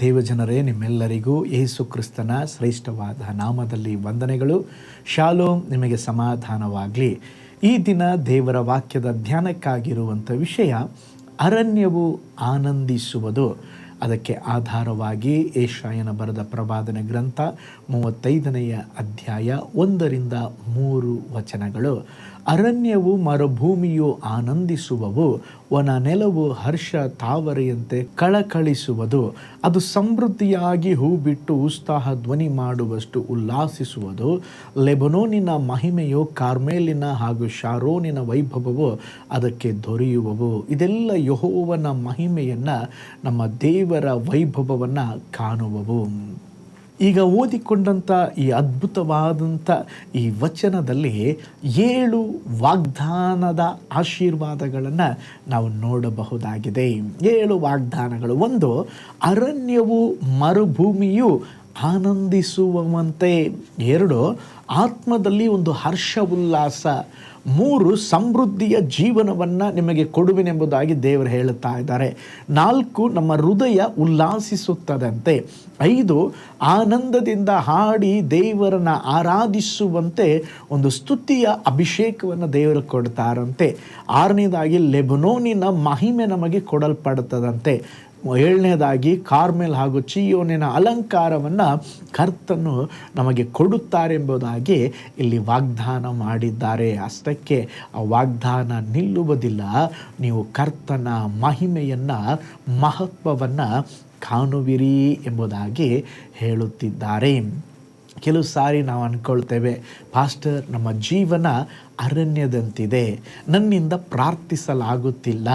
ದೇವಜನರೇ, ನಿಮ್ಮೆಲ್ಲರಿಗೂ ಯೇಸು ಕ್ರಿಸ್ತನ ಶ್ರೇಷ್ಠವಾದ ನಾಮದಲ್ಲಿ ವಂದನೆಗಳು. ಶಾಲೋಮ್, ನಿಮಗೆ ಸಮಾಧಾನವಾಗಲಿ. ಈ ದಿನ ದೇವರ ವಾಕ್ಯದ ಧ್ಯಾನಕ್ಕಾಗಿರುವಂಥ ವಿಷಯ, ಅರಣ್ಯವು ಆನಂದಿಸುವುದು. ಅದಕ್ಕೆ ಆಧಾರವಾಗಿ ಏಷಾಯನ ಬರೆದ ಪ್ರವಾದನೆ ಗ್ರಂಥ ಮೂವತ್ತೈದನೆಯ ಅಧ್ಯಾಯ ಒಂದರಿಂದ ಮೂರು ವಚನಗಳು. ಅರಣ್ಯವು ಮರುಭೂಮಿಯು ಆನಂದಿಸುವವು ವನ ನೆಲವು ಹರ್ಷ ತಾವರೆಯಂತೆ ಕಳಕಳಿಸುವುದು. ಅದು ಸಮೃದ್ಧಿಯಾಗಿ ಹೂ ಬಿಟ್ಟು ಉತ್ಸಾಹ ಧ್ವನಿ ಮಾಡುವಷ್ಟು ಉಲ್ಲಾಸಿಸುವುದು. ಲೆಬನೋನಿನ ಮಹಿಮೆಯು ಕಾರ್ಮೇಲಿನ ಹಾಗೂ ಶಾರೋನಿನ ವೈಭವವು ಅದಕ್ಕೆ ದೊರೆಯುವವು. ಇದೆಲ್ಲ ಯಹೋವನ ಮಹಿಮೆಯನ್ನು ನಮ್ಮ ದೇವರ ವೈಭವವನ್ನು ಕಾಣುವವು. ಈಗ ಓದಿಕೊಂಡಂಥ ಈ ಅದ್ಭುತವಾದಂಥ ಈ ವಚನದಲ್ಲಿ ಏಳು ವಾಗ್ದಾನದ ಆಶೀರ್ವಾದಗಳನ್ನು ನಾವು ನೋಡಬಹುದಾಗಿದೆ. ಏಳು ವಾಗ್ದಾನಗಳು. ಒಂದು, ಅರಣ್ಯವು ಮರುಭೂಮಿಯು ಆನಂದಿಸುವಂತೆ ಎರಡು, ಆತ್ಮದಲ್ಲಿ ಒಂದು ಹರ್ಷ ಉಲ್ಲಾಸ ಮೂರು, ಸಮೃದ್ಧಿಯ ಜೀವನವನ್ನು ನಿಮಗೆ ಕೊಡುವೆನೆಂಬುದಾಗಿ ದೇವರು ಹೇಳುತ್ತಾ ಇದ್ದಾರೆ. ನಾಲ್ಕು, ನಮ್ಮ ಹೃದಯ ಉಲ್ಲಾಸಿಸುತ್ತದಂತೆ. ಐದು, ಆನಂದದಿಂದ ಹಾಡಿ ದೇವರನ್ನು ಆರಾಧಿಸುವಂತೆ ಒಂದು ಸ್ತುತಿಯ ಅಭಿಷೇಕವನ್ನು ದೇವರು ಕೊಡ್ತಾರಂತೆ. ಆರನೇದಾಗಿ, ಲೆಬನೋನಿನ ಮಹಿಮೆ ನಮಗೆ ಕೊಡಲ್ಪಡುತ್ತದಂತೆ. ಏಳನೇದಾಗಿ ಕಾರ್ಮೆಲ್ ಹಾಗೂ ಚಿಯೋನಿನ ಅಲಂಕಾರವನ್ನು ಕರ್ತನು ನಮಗೆ ಕೊಡುತ್ತಾರೆಂಬುದಾಗಿ ಇಲ್ಲಿ ವಾಗ್ದಾನ ಮಾಡಿದ್ದಾರೆ. ಅಷ್ಟಕ್ಕೆ ಆ ವಾಗ್ದಾನ ನಿಲ್ಲುವುದಿಲ್ಲ. ನೀವು ಕರ್ತನ ಮಹಿಮೆಯನ್ನು, ಮಹತ್ವವನ್ನು ಕಾಣುವಿರಿ ಎಂಬುದಾಗಿ ಹೇಳುತ್ತಿದ್ದಾರೆ. ಕೆಲವು ಸಾರಿ ನಾವು ಅಂದ್ಕೊಳ್ತೇವೆ ಪಾಸ್ಟರ್, ನಮ್ಮ ಜೀವನ ಅರಣ್ಯದಂತಿದೆ. ನನ್ನಿಂದ ಪ್ರಾರ್ಥಿಸಲಾಗುತ್ತಿಲ್ಲ.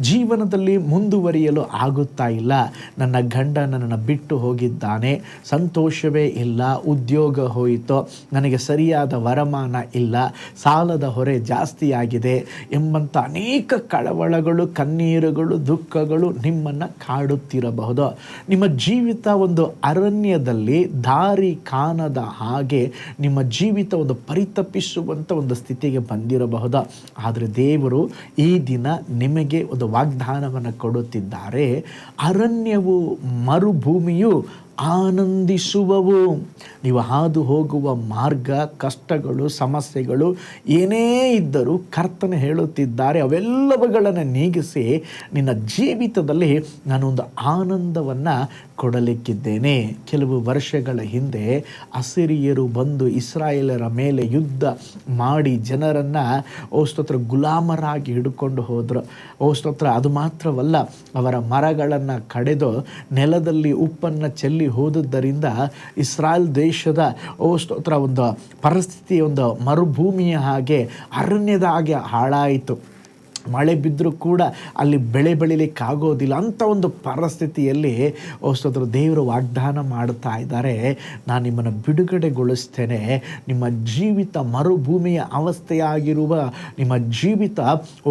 ಜೀವನದಲ್ಲಿ ಮುಂದುವರಿಯಲು ಆಗುತ್ತಾ ಇಲ್ಲ. ನನ್ನ ಗಂಡ ನನ್ನನ್ನು ಬಿಟ್ಟು ಹೋಗಿದ್ದಾನೆ. ಸಂತೋಷವೇ ಇಲ್ಲ. ಉದ್ಯೋಗ ಹೋಯಿತು. ನನಗೆ ಸರಿಯಾದ ವರಮಾನ ಇಲ್ಲ. ಸಾಲದ ಹೊರೆ ಜಾಸ್ತಿಯಾಗಿದೆ ಎಂಬಂಥ ಅನೇಕ ಕಳವಳಗಳು, ಕಣ್ಣೀರುಗಳು, ದುಃಖಗಳು ನಿಮ್ಮನ್ನು ಕಾಡುತ್ತಿರಬಹುದು. ನಿಮ್ಮ ಜೀವಿತ ಒಂದು ಅರಣ್ಯದಲ್ಲಿ ದಾರಿ ಕಾಣದ ಹಾಗೆ ನಿಮ್ಮ ಜೀವಿತ ಒಂದು ಪರಿತಪಿಸುವಂಥ ಒಂದು ಸ್ಥಿತಿಗೆ ಬಂದಿರಬಹುದು? ಆದರೆ ದೇವರು ಈ ದಿನ ನಿಮಗೆ ಒಂದು ವಾಗ್ದಾನವನ್ನು ಕೊಡುತ್ತಿದ್ದಾರೆ. ಅರಣ್ಯವು ಮರುಭೂಮಿಯು ಆನಂದಿಸುವವು. ನೀವು ಹಾದು ಹೋಗುವ ಮಾರ್ಗ, ಕಷ್ಟಗಳು, ಸಮಸ್ಯೆಗಳು ಏನೇ ಇದ್ದರೂ ಕರ್ತನ ಹೇಳುತ್ತಿದ್ದಾರೆ, ಅವೆಲ್ಲವುಗಳನ್ನು ನೀಗಿಸಿ ನಿನ್ನ ಜೀವಿತದಲ್ಲಿ ನಾನೊಂದು ಆನಂದವನ್ನು ಕೊಡಲಿಕ್ಕಿದ್ದೇನೆ. ಕೆಲವು ವರ್ಷಗಳ ಹಿಂದೆ ಅಸಿರಿಯರು ಬಂದು ಇಸ್ರಾಯೇಲರ ಮೇಲೆ ಯುದ್ಧ ಮಾಡಿ ಜನರನ್ನು ಓಸ್ತೋತ್ರ ಗುಲಾಮರಾಗಿ ಹಿಡ್ಕೊಂಡು ಹೋದರು. ಓಸ್ತೋತ್ರ ಸ್ತೋತ್ರ, ಅದು ಮಾತ್ರವಲ್ಲ, ಅವರ ಮರಗಳನ್ನು ಕಡೆದು ನೆಲದಲ್ಲಿ ಉಪ್ಪನ್ನು ಚೆಲ್ಲಿ ಹೋದುದರಿಂದ ಇಸ್ರಾಯೇಲ್ ದೇಶದ ಓ ಸ್ತೋತ್ರ ಒಂದು ಪರಿಸ್ಥಿತಿ ಒಂದು ಮರುಭೂಮಿಯ ಹಾಗೆ ಅರಣ್ಯದ ಹಾಗೆ ಹಾಳಾಯಿತು. ಮಳೆ ಬಿದ್ದರೂ ಕೂಡ ಅಲ್ಲಿ ಬೆಳೆ ಬೆಳಿಲಿಕ್ಕಾಗೋದಿಲ್ಲ ಅಂಥ ಒಂದು ಪರಿಸ್ಥಿತಿಯಲ್ಲಿ ಸ್ತೋತ್ರ ದೇವರು ವಾಗ್ದಾನ ಮಾಡ್ತಾ ಇದ್ದಾರೆ. ನಾನು ನಿಮ್ಮನ್ನು ಬಿಡುಗಡೆಗೊಳಿಸ್ತೇನೆ. ನಿಮ್ಮ ಜೀವಿತ ಮರುಭೂಮಿಯ ಅವಸ್ಥೆಯಾಗಿರುವ ನಿಮ್ಮ ಜೀವಿತ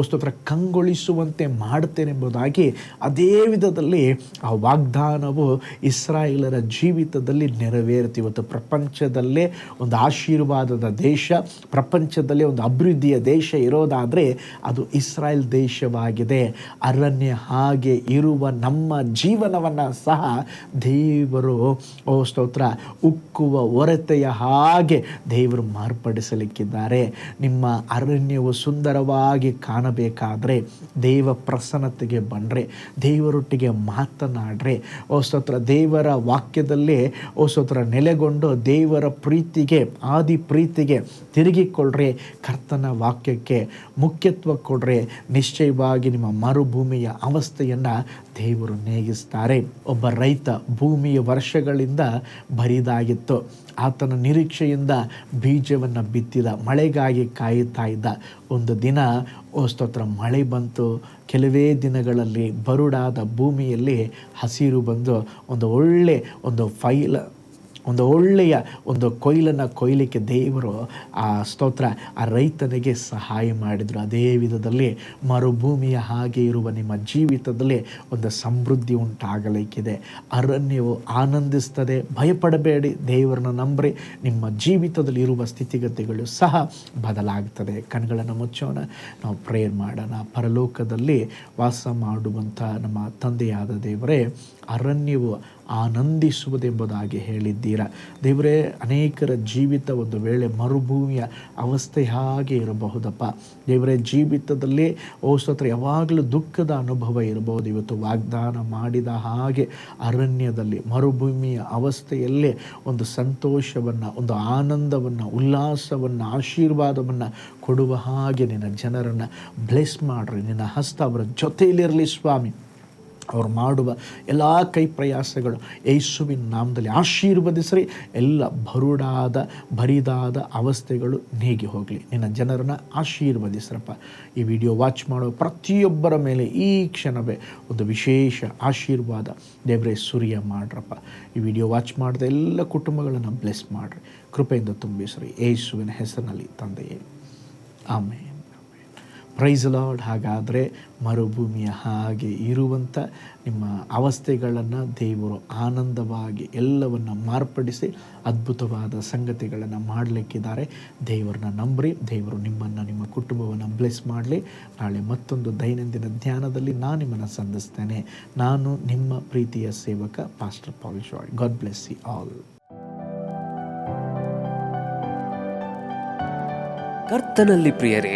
ಸ್ತೋತ್ರ ಕಂಗೊಳಿಸುವಂತೆ ಮಾಡ್ತೇನೆ ಎಂಬುದಾಗಿ ಅದೇ ವಿಧದಲ್ಲಿ ಆ ವಾಗ್ದಾನವು ಇಸ್ರಾಯೇಲರ ಜೀವಿತದಲ್ಲಿ ನೆರವೇರುತ್ತೆ. ಇವತ್ತು ಪ್ರಪಂಚದಲ್ಲೇ ಒಂದು ಆಶೀರ್ವಾದದ ದೇಶ, ಪ್ರಪಂಚದಲ್ಲೇ ಒಂದು ಅಭಿವೃದ್ಧಿಯ ದೇಶ ಇರೋದಾದರೆ ಅದು ಇಸ್ರಾಯೇಲ್ ದೇಶವಾಗಿದೆ. ಅರಣ್ಯ ಹಾಗೆ ಇರುವ ನಮ್ಮ ಜೀವನವನ್ನು ಸಹ ದೇವರು, ಓ ಸ್ತೋತ್ರ, ಉಕ್ಕುವ ಒರತೆಯ ಹಾಗೆ ದೇವರು ಮಾರ್ಪಡಿಸಲಿಕ್ಕಿದ್ದಾರೆ. ನಿಮ್ಮ ಅರಣ್ಯವು ಸುಂದರವಾಗಿ ಕಾಣಬೇಕಾದರೆ ದೇವ ಪ್ರಸನ್ನತೆಗೆ ಬಂದರೆ ದೇವರೊಟ್ಟಿಗೆ ಮಾತನಾಡ್ರೆ. ಓ ಸ್ತೋತ್ರ, ದೇವರ ವಾಕ್ಯದಲ್ಲಿ, ಓ ಸ್ತೋತ್ರ, ನೆಲೆಗೊಂಡು ದೇವರ ಪ್ರೀತಿಗೆ ಆದಿ ಪ್ರೀತಿಗೆ ತಿರುಗಿಕೊಳ್ಳ್ರೆ. ಕರ್ತನ ವಾಕ್ಯಕ್ಕೆ ಮುಖ್ಯತ್ವ ಕೊಡ್ರೆ. ನಿಶ್ಚಯವಾಗಿ ನಿಮ್ಮ ಮರುಭೂಮಿಯ ಅವಸ್ಥೆಯನ್ನು ದೇವರು ನೇಗಿಸ್ತಾರೆ. ಒಬ್ಬ ರೈತ ಭೂಮಿಯ ವರ್ಷಗಳಿಂದ ಬರಿದಾಗಿತ್ತು. ಆತನ ನಿರೀಕ್ಷೆಯಿಂದ ಬೀಜವನ್ನು ಬಿತ್ತಿದ, ಮಳೆಗಾಗಿ ಕಾಯುತ್ತಾ ಇದ್ದ. ಒಂದು ದಿನ ಸ್ತೋತ್ರ, ಮಳೆ ಬಂತು. ಕೆಲವೇ ದಿನಗಳಲ್ಲಿ ಬರುಡಾದ ಭೂಮಿಯಲ್ಲಿ ಹಸಿರು ಬಂದು ಒಂದು ಒಳ್ಳೆ ಒಂದು ಫೈಲ್ ಒಂದು ಒಳ್ಳೆಯ ಒಂದು ಕೊಯ್ಲನ್ನು ಕೊಯ್ಲಿಕ್ಕೆ ದೇವರು ಆ ಸ್ತೋತ್ರ, ಆ ರೈತನಿಗೆ ಸಹಾಯ ಮಾಡಿದರು. ಅದೇ ವಿಧದಲ್ಲಿ ಮರುಭೂಮಿಯ ಹಾಗೆ ಇರುವ ನಿಮ್ಮ ಜೀವಿತದಲ್ಲಿ ಒಂದು ಸಮೃದ್ಧಿ ಉಂಟಾಗಲಿಕ್ಕಿದೆ. ಅರಣ್ಯವು ಆನಂದಿಸ್ತದೆ ಭಯಪಡಬೇಡಿ, ದೇವರನ್ನು ನಂಬ್ರಿ. ನಿಮ್ಮ ಜೀವಿತದಲ್ಲಿ ಇರುವ ಸ್ಥಿತಿಗತಿಗಳು ಸಹ ಬದಲಾಗ್ತದೆ. ಕಣ್ಗಳನ್ನು ಮುಚ್ಚೋಣ. ನಾವು ಪ್ರೇಯರ್ ಮಾಡೋಣ. ಪರಲೋಕದಲ್ಲಿ ವಾಸ ಮಾಡುವಂಥ ನಮ್ಮ ತಂದೆಯಾದ ದೇವರೇ ಅರಣ್ಯವು ಆನಂದಿಸುವುದೆಂಬುದಾಗಿ ಹೇಳಿದ್ದೀರಾ. ದೇವರೇ, ಅನೇಕರ ಜೀವಿತ ಒಂದು ವೇಳೆ ಮರುಭೂಮಿಯ ಅವಸ್ಥೆ ಹಾಗೆ ಇರಬಹುದಪ್ಪ. ದೇವರೇ, ಜೀವಿತದಲ್ಲಿ, ಓ ಯಾವಾಗಲೂ ದುಃಖದ ಅನುಭವ ಇರಬಹುದು. ಇವತ್ತು ವಾಗ್ದಾನ ಮಾಡಿದ ಹಾಗೆ ಅರಣ್ಯದಲ್ಲಿ, ಮರುಭೂಮಿಯ ಅವಸ್ಥೆಯಲ್ಲೇ ಒಂದು ಸಂತೋಷವನ್ನು, ಒಂದು ಆನಂದವನ್ನು, ಉಲ್ಲಾಸವನ್ನು, ಆಶೀರ್ವಾದವನ್ನು ಕೊಡುವ ಹಾಗೆ ನಿನ್ನ ಜನರನ್ನು ಬ್ಲೆಸ್ ಮಾಡ್ರಿ. ನಿನ್ನ ಹಸ್ತ ಅವರ ಜೊತೆಯಲ್ಲಿರಲಿ ಸ್ವಾಮಿ. ಅವ್ರು ಮಾಡುವ ಎಲ್ಲ ಕೈ ಪ್ರಯಾಸಗಳು ಯೇಸುವಿನ ನಾಮದಲ್ಲಿ ಆಶೀರ್ವದಿಸ್ರಿ. ಎಲ್ಲ ಬರುಡಾದ, ಬರಿದಾದ ಅವಸ್ಥೆಗಳು ನೀಗಿ ಹೋಗಲಿ. ನಿನ್ನ ಜನರನ್ನು ಆಶೀರ್ವದಿಸ್ರಪ್ಪ. ಈ ವಿಡಿಯೋ ವಾಚ್ ಮಾಡೋ ಪ್ರತಿಯೊಬ್ಬರ ಮೇಲೆ ಈ ಕ್ಷಣವೇ ಒಂದು ವಿಶೇಷ ಆಶೀರ್ವಾದ ದೇವರೇ ಸುರಿಯ ಮಾಡ್ರಪ್ಪ. ಈ ವಿಡಿಯೋ ವಾಚ್ ಮಾಡಿದ ಎಲ್ಲ ಕುಟುಂಬಗಳನ್ನು ಬ್ಲೆಸ್ ಮಾಡಿರಿ. ಕೃಪೆಯಿಂದ ತುಂಬಿಸ್ರಿ. ಯೇಸುವಿನ ಹೆಸರಿನಲ್ಲಿ ತಂದೆಯೇ. ಆಮೇಲೆ ಪ್ರೈಸ್ ಲಾರ್ಡ್ ಹಾಗಾದರೆ ಮರುಭೂಮಿಯ ಹಾಗೆ ಇರುವಂಥ ನಿಮ್ಮ ಅವಸ್ಥೆಗಳನ್ನು ದೇವರು ಆನಂದವಾಗಿ ಎಲ್ಲವನ್ನು ಮಾರ್ಪಡಿಸಿ ಅದ್ಭುತವಾದ ಸಂಗತಿಗಳನ್ನು ಮಾಡಲಿಕ್ಕಿದ್ದಾರೆ. ದೇವರನ್ನ ನಂಬ್ರಿ, ದೇವರು ನಿಮ್ಮನ್ನು ನಿಮ್ಮ ಕುಟುಂಬವನ್ನು ಬ್ಲೆಸ್ ಮಾಡಲಿ. ನಾಳೆ ಮತ್ತೊಂದು ದೈನಂದಿನ ಧ್ಯಾನದಲ್ಲಿ ನಾನು ನಿಮ್ಮನ್ನು ಸಂಧಿಸ್ತೇನೆ. ನಾನು ನಿಮ್ಮ ಪ್ರೀತಿಯ ಸೇವಕ ಪಾಸ್ಟರ್ ಪಾಲ್ ಶಾಯ್ ಗಾಡ್ ಬ್ಲೆಸ್ ಯು ಆಲ್ ಕರ್ತನಲ್ಲಿ ಪ್ರಿಯರೇ